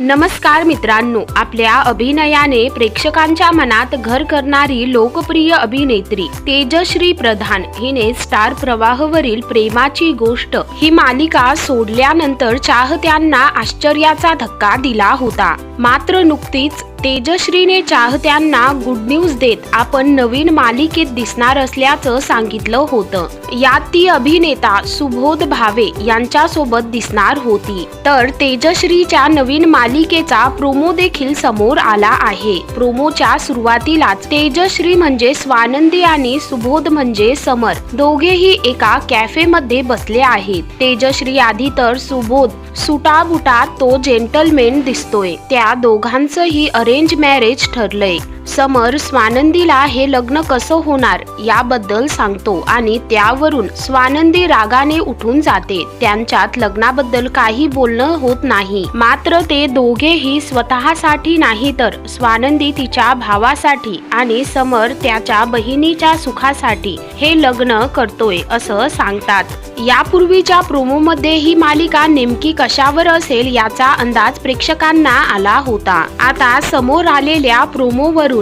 नमस्कार मित्रांनो आपल्या अभिनयाने प्रेक्षकांच्या मनात घर करणारी लोकप्रिय अभिनेत्री तेजश्री प्रधान हिने स्टार प्रवाहवरील प्रेमाची गोष्ट ही मालिका सोडल्यानंतर चाहत्यांना आश्चर्याचा धक्का दिला होता. मात्र नुकतीच तेजश्रीने चाहत्यांना गुड न्यूज देत आपण नवीन मालिकेत दिसणार असल्याचं सांगितलं होतं. यात ती अभिनेता सुबोध भावे यांच्यासोबत दिसणार होती. तर तेजश्रीच्या नवीन मालिकेचा प्रोमो देखील समोर आला आहे. प्रोमोच्या सुरुवातीलाच तेजश्री म्हणजे स्वानंदी आणि सुबोध म्हणजे समर दोघेही एका कॅफेमध्ये बसले आहेत. तेजश्री आधी तर सुबोध सुटाबुटा तो जेंटलमेन दिसतोय. त्या दोघांचंही अरे अरेंज मॅरेज ठरलंय समर स्वानंदीला हे लग्न कसं होणार याबद्दल सांगतो आणि त्यावरून स्वानंदी रागाने उठून जाते. त्यांच्यात लग्नाबद्दल काही बोलणं होत नाही. मात्र ते दोघेही स्वतःसाठी नाही तर स्वानंदी तिच्या भावासाठी आणि समर त्याच्या बहिणीच्या सुखासाठी हे लग्न करतोय असं सांगतात. यापूर्वीच्या प्रोमोमध्ये ही मालिका नेमकी कशावर असेल याचा अंदाज प्रेक्षकांना आला होता. आता समोर आलेल्या प्रोमोवरून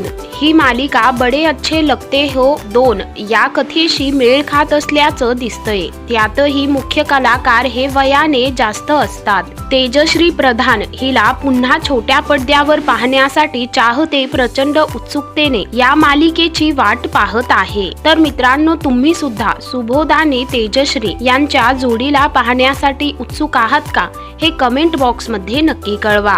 ही मालिका बडे अच्छे लगते हो दोन. या कथेशी मेळ खात असल्याचं दिसतंय. त्यातही मुख्य कलाकार हे वयाने जास्त असतात. तेजश्री प्रधान हिला पुन्हा छोट्या पडद्यावर पाहण्यासाठी चाहते प्रचंड उत्सुकतेने या मालिकेची वाट पाहत आहे. तर मित्रांनो तुम्ही सुद्धा सुबोधाने तेजश्री यांच्या जोडीला पाहण्यासाठी उत्सुक आहात का? हे कमेंट बॉक्समध्ये नक्की कळवा.